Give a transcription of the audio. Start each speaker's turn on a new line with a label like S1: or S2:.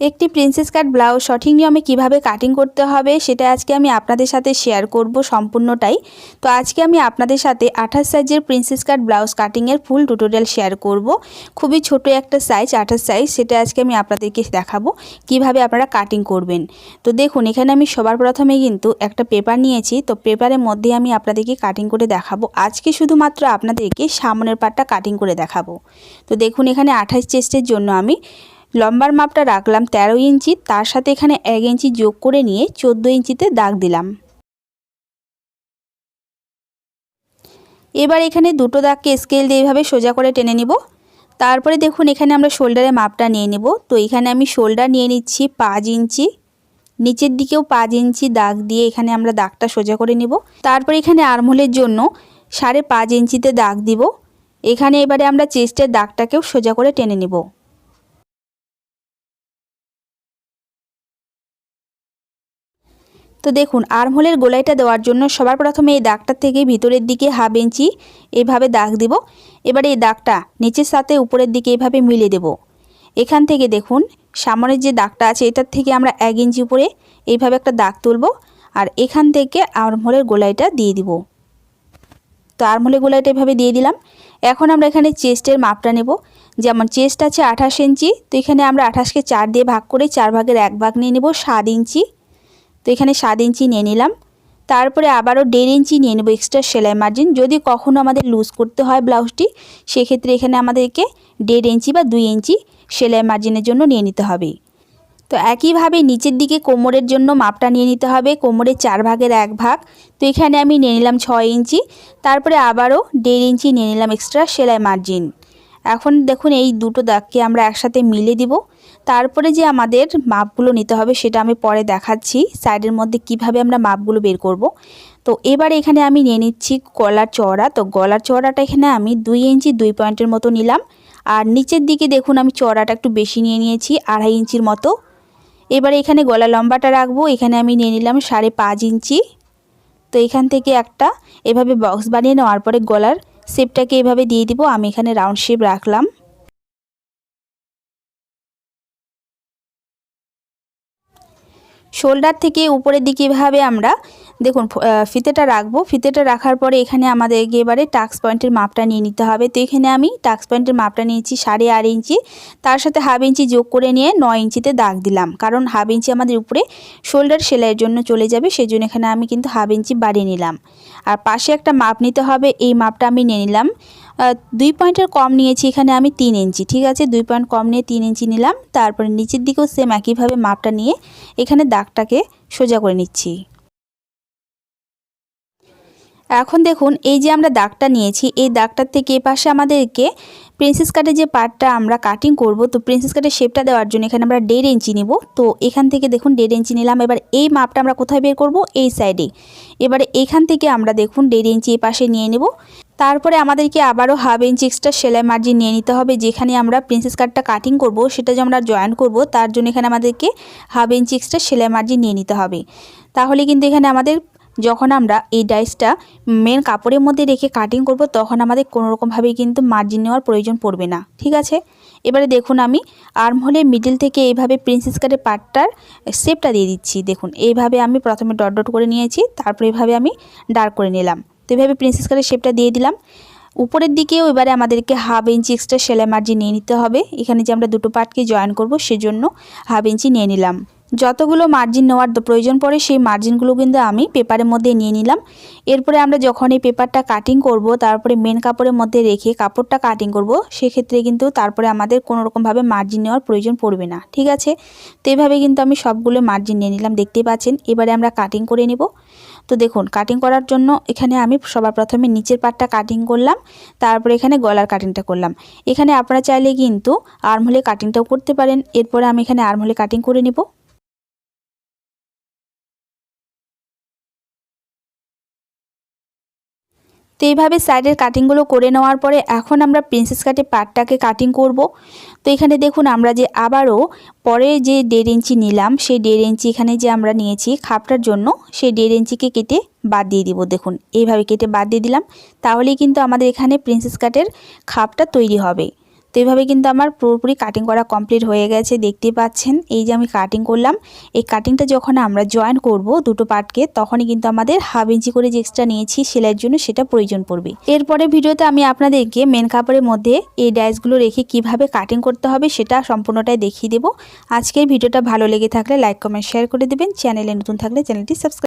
S1: একটি প্রিন্সেস কাট ব্লাউজ সঠিক নিয়মে কীভাবে কাটিং করতে হবে সেটা আজকে আমি আপনাদের সাথে শেয়ার করব সম্পূর্ণটাই। তো আজকে আমি আপনাদের সাথে আঠাশ সাইজের প্রিন্সেস কাট ব্লাউজ কাটিংয়ের ফুল টিউটোরিয়াল শেয়ার করব। খুবই ছোট একটা সাইজ আঠাশ সাইজ সেটা আজকে আমি আপনাদেরকে দেখাবো কীভাবে আপনারা কাটিং করবেন। তো দেখুন, এখানে আমি সবার প্রথমে কিন্তু একটা পেপার নিয়েছি, তো পেপারের মধ্যে আমি আপনাদেরকে কাটিং করে দেখাবো। আজকে শুধুমাত্র আপনাদেরকে সামনের পাটটা কাটিং করে দেখাবো। তো দেখুন, এখানে আঠাশ চেস্টের জন্য আমি লম্বার মাপটা রাখলাম ১৩ ইঞ্চি, তার সাথে এখানে এক ইঞ্চি যোগ করে নিয়ে চোদ্দ ইঞ্চিতে দাগ দিলাম। এবার এখানে দুটো দাগকে স্কেল দিয়ে এইভাবে সোজা করে টেনে নিব। তারপরে দেখুন এখানে আমরা শোল্ডারের মাপটা নিয়ে নেব। তো এখানে আমি শোল্ডার নিয়ে নিচ্ছি পাঁচ ইঞ্চি। নিচের দিকেও পাঁচ ইঞ্চি দাগ দিয়ে এখানে আমরা দাগটা সোজা করে নিব। তারপর এখানে আরমোলের জন্য সাড়ে পাঁচ ইঞ্চিতে দাগ দিব। এখানে এবারে আমরা চেস্টের দাগটাকেও সোজা করে টেনে নিব। তো দেখুন, আর্মহোলের গোলাইটা দেওয়ার জন্য সবার প্রথমে এই দাগটার থেকে ভিতরের দিকে হাফ ইঞ্চি এভাবে দাগ দিব। এবারে এই দাগটা নিচের সাথে উপরের দিকে এভাবে মিলে দেব। এখান থেকে দেখুন, সামনের যে দাগটা আছে এটার থেকে আমরা এক ইঞ্চি উপরে এইভাবে একটা দাগ তুলব আর এখান থেকে আর্মহোলের গোলাইটা দিয়ে দিব। তো আর্মহোলের গোলাইটা এভাবে দিয়ে দিলাম। এখন আমরা এখানে চেস্টের মাপটা নেব। যেমন চেস্ট আছে আঠাশ ইঞ্চি, তো এখানে আমরা আঠাশকে চার দিয়ে ভাগ করে চার ভাগের এক ভাগ নিয়ে নেব সাত ইঞ্চি। তো এখানে সাত ইঞ্চি নিয়ে নিলাম। তারপরে আবারও দেড় ইঞ্চি নিয়ে নেব এক্সট্রা সেলাই মার্জিন যদি কখনও আমাদের লুজ করতে হয় ব্লাউজটি, সেক্ষেত্রে এখানে আমাদেরকে দেড় ইঞ্চি বা দুই ইঞ্চি সেলাই মার্জিনের জন্য নিয়ে নিতে হবে। তো একইভাবে নিচের দিকে কোমরের জন্য মাপটা নিয়ে নিতে হবে কোমরের চার ভাগের এক ভাগ। তো এখানে আমি নিয়ে নিলাম ছয় ইঞ্চি। তারপরে আবারও দেড় ইঞ্চি নিয়ে নিলাম এক্সট্রা সেলাই মার্জিন এখন দেখুন এই দুটো দাগকে আমরা একসাথে মিলে দিব। তারপরে যে আমাদের মাপগুলো নিতে হবে সেটা আমি পরে দেখাচ্ছি সাইডের মধ্যে কীভাবে আমরা মাপগুলো বের করব। তো এবার এখানে আমি নিয়ে নিচ্ছি গলার চওড়া। তো গলার চওড়াটা এখানে আমি দুই ইঞ্চি দুই পয়েন্টের মতো নিলাম। আর নিচের দিকে দেখুন আমি চওড়াটা একটু বেশি নিয়ে নিয়েছি, আড়াই ইঞ্চির মতো। এবারে এখানে গলা লম্বাটা রাখব, এখানে আমি নিয়ে নিলাম সাড়ে পাঁচ ইঞ্চি। তো এখান থেকে একটা এভাবে বক্স বানিয়ে নেওয়ার পরে গলার শেপটাকে এভাবে দিয়ে দিব, আমি এখানে রাউন্ড শেপ রাখলাম। শোল্ডার থেকে উপরের দিকে এভাবে আমরা, দেখুন ফিতেটা রাখব। ফিতেটা রাখার পরে এখানে আমাদের এবারে টাক্স পয়েন্টের মাপটা নিয়ে নিতে হবে। তো এখানে আমি টাক্স পয়েন্টের মাপটা নিয়েছি সাড়ে আট ইঞ্চি। তার সাথে হাফ ইঞ্চি যোগ করে নিয়ে নয় ইঞ্চিতে দাগ দিলাম। কারণ হাফ ইঞ্চি আমাদের উপরে শোল্ডার সেলাইয়ের জন্য চলে যাবে সেই জন্য এখানে আমি কিন্তু হাফ ইঞ্চি বাড়িয়ে নিলাম। আর পাশে একটা মাপ নিতে হবে। এই মাপটা আমি নিয়ে নিলাম। দুই পয়েন্টের কম নিয়েছি, এখানে আমি তিন ইঞ্চি, ঠিক আছে? দুই পয়েন্ট কম নিয়ে তিন ইঞ্চি নিলাম, তারপরে নিচের দিকেও সেম একইভাবে মাপটা নিয়ে এখানে দাগটাকে সোজা করে নিচ্ছি। এখন দেখুন, এই যে আমরা দাগটা নিয়েছি, এই দাগটার থেকে এ পাশে আমাদেরকে প্রিন্সেস কাটের যে পার্টটা আমরা কাটিং করব, তো প্রিন্সেস কাটের শেপটা দেওয়ার জন্য এখানে আমরা দেড় ইঞ্চি নিব। তো এখান থেকে দেখুন, দেড় ইঞ্চি নিলাম, এবার এই মাপটা আমরা কোথায় বের করব? এই সাইডে এবারে এখান থেকে আমরা দেখুন, দেড় ইঞ্চি এই পাশে নিয়ে নেব। তারপরে আমাদেরকে আবারও হাফ ইঞ্চি এক্সট্রা সেলাই মার্জিন নিয়ে নিতে হবে, যেখানে আমরা প্রিন্সেস কাটটা কাটিং করব, সেটা যে আমরা জয়েন করব, তার জন্য এখানে আমাদেরকে হাফ ইঞ্চি এক্সট্রা সেলাই মার্জিন নিয়ে নিতে হবে। তাহলে কিন্তু এখানে আমাদের যখন আমরা এই ডাইসটা মেন কাপড়ের মধ্যে রেখে কাটিং করব, তখন আমাদের কোনো রকমভাবেই কিন্তু মার্জিন নেওয়ার প্রয়োজন পড়বে না, ঠিক আছে? এবারে দেখুন আমি আর্ম হলে মিডিল থেকে এইভাবে প্রিন্সেস কাটের পাটটার শেপটা দিয়ে দিচ্ছি। দেখুন, এইভাবে আমি প্রথমে ডট ডট করে নিয়েছি, তারপর এইভাবে আমি ডার্ক করে নিলাম। তো এভাবে প্রিন্সেস কাটের শেপটা দিয়ে দিলাম। উপরের দিকেও এবারে আমাদেরকে হাফ ইঞ্চি এক্সট্রা সেলাই মার্জিন নিয়ে নিতে হবে। এখানে যে আমরা দুটো পার্টকে জয়েন করব সেজন্য হাফ ইঞ্চি নিয়ে নিলাম। যতগুলো মার্জিন নেওয়ার প্রয়োজন পড়ে সেই মার্জিনগুলো কিন্তু আমি পেপারের মধ্যে নিয়ে নিলাম। এরপরে আমরা যখন এই পেপারটা কাটিং করব, তারপরে মেন কাপড়ের মধ্যে রেখে কাপড়টা কাটিং করব, সেক্ষেত্রে কিন্তু তারপরে আমাদের কোনো রকমভাবে মার্জিন নেওয়ার প্রয়োজন পড়বে না। ঠিক আছে? তো এইভাবে কিন্তু আমি সবগুলো মার্জিন নিয়ে নিলাম, দেখতেই পাচ্ছেন। এবারে আমরা কাটিং করে নেব। তো দেখুন কাটিং করার জন্য এখানে আমি সবার প্রথমে নিচের পাটটা কাটিং করলাম, তারপরে এখানে গলার কাটিংটা করলাম। এখানে আপনারা চাইলে কিন্তু আর্মহোলে কাটিংটাও করতে পারেন, এরপরে আমি এখানে আর্মহোলে কাটিং করে নেব। তো এইভাবে সাইডের কাটিংগুলো করে নেওয়ার পরে এখন আমরা প্রিন্সেস কাটে পাটটাকে কাটিং করব। তো এখানে দেখুন আমরা যে আবারও পরে যে দেড় ইঞ্চি নিলাম, সেই দেড় ইঞ্চি এখানে যে আমরা নিয়েছি খাপটার জন্য, সেই দেড় ইঞ্চিকে কেটে বাদ দিয়ে দিব। দেখুন, এইভাবে কেটে বাদ দিয়ে দিলাম, তাহলেই কিন্তু আমাদের এখানে প্রিন্সেস কাটের খাপটা তৈরি হবে। তো এইভাবে কিন্তু আমার পুরোপুরি কাটিং করা কমপ্লিট হয়ে গেছে দেখতে পাচ্ছেন। এই যে আমি কাটিং করলাম, এই কাটিংটা যখন আমরা জয়েন করব দুটো পার্টকে তখনই কিন্তু আমাদের হাফ ইঞ্চি করে যে এক্সট্রা নিয়েছি, সেলাইয়ের জন্য সেটা প্রয়োজন পড়বে। এরপরে ভিডিওতে আমি আপনাদেরকে মেন কাপড়ের মধ্যে এই ডাইসগুলো রেখে কীভাবে কাটিং করতে হবে সেটা সম্পূর্ণটাই দেখিয়ে দেবো। আজকের ভিডিওটা ভালো লেগে থাকলে লাইক কমেন্ট শেয়ার করে দেবেন। চ্যানেলে নতুন থাকলে চ্যানেলটি সাবস্ক্রাইব